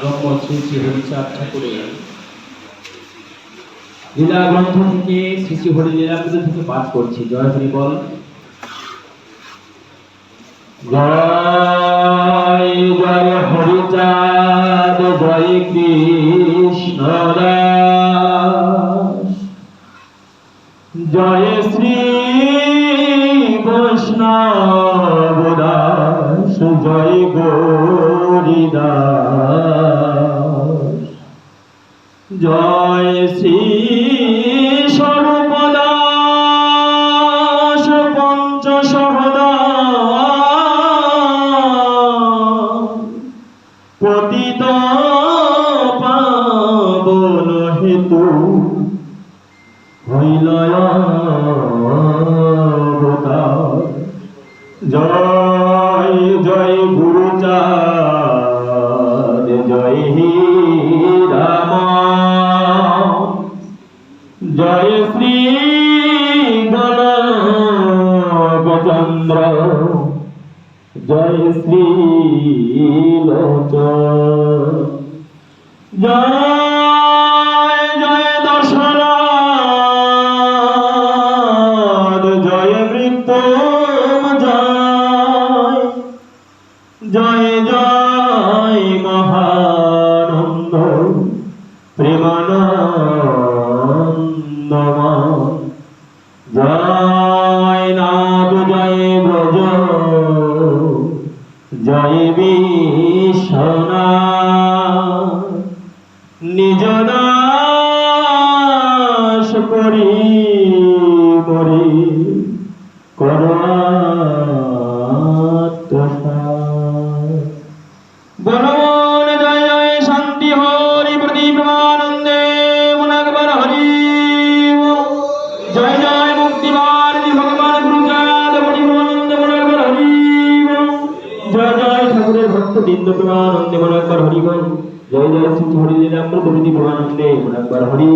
ব্রহ্ম শ্রী শ্রী ঠাকুরের। লীলা গ্রন্থ থেকে শ্রী হরি লীলাগুলো থেকে পাঠ করছি। জয় হরি বল। জয় কৃষ্ণ জয় শ্রী বৈষ্ণব জয় গৌরীদাস জয় শ্রী স্বরূপ দাস পঞ্চ পতিত পাবন হেতু অবতার। জয় জয় গুরুচাঁদ গণচন্দ্র জয় শ্রী লোচন জয় দাস করি করি। বলবন জয় জয়, শান্তি হরি প্রদীপ আনন্দে মনাকবর হরি। জয় জয় মুক্তি ভারতী ভগবান গুরুচাঁদ পরিমানন্দ মনাকবর হরি। জয় জয়, ঠাকুরের ভক্ত বৃন্দ প্রেমানন্দে মনাকবর হরি জয় জয় শ্রী হরি লীলামৃত প্রভৃতি ভগবান হরি।